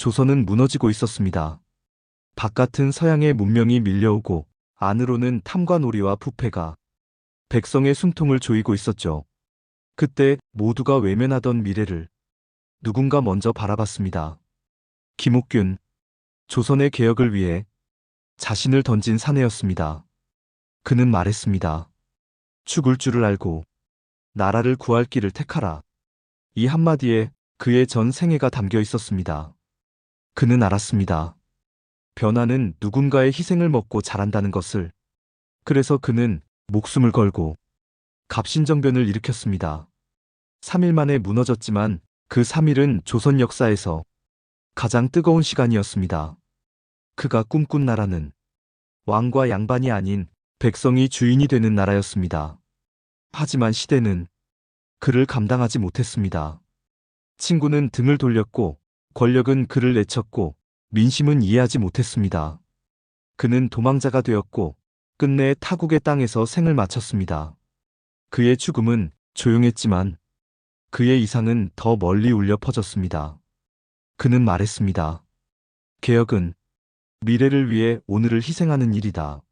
조선은 무너지고 있었습니다. 바깥은 서양의 문명이 밀려오고 안으로는 탐관오리와 부패가 백성의 숨통을 조이고 있었죠. 그때 모두가 외면하던 미래를 누군가 먼저 바라봤습니다. 김옥균, 조선의 개혁을 위해 자신을 던진 사내였습니다. 그는 말했습니다. 죽을 줄을 알고 나라를 구할 길을 택하라. 이 한마디에 그의 전 생애가 담겨 있었습니다. 그는 알았습니다. 변화는 누군가의 희생을 먹고 자란다는 것을. 그래서 그는 목숨을 걸고 갑신정변을 일으켰습니다. 3일 만에 무너졌지만 그 3일은 조선 역사에서 가장 뜨거운 시간이었습니다. 그가 꿈꾼 나라는 왕과 양반이 아닌 백성이 주인이 되는 나라였습니다. 하지만 시대는 그를 감당하지 못했습니다. 친구는 등을 돌렸고 권력은 그를 내쳤고 민심은 이해하지 못했습니다. 그는 도망자가 되었고 끝내 타국의 땅에서 생을 마쳤습니다. 그의 죽음은 조용했지만 그의 이상은 더 멀리 울려 퍼졌습니다. 그는 말했습니다. 개혁은 미래를 위해 오늘을 희생하는 일이다.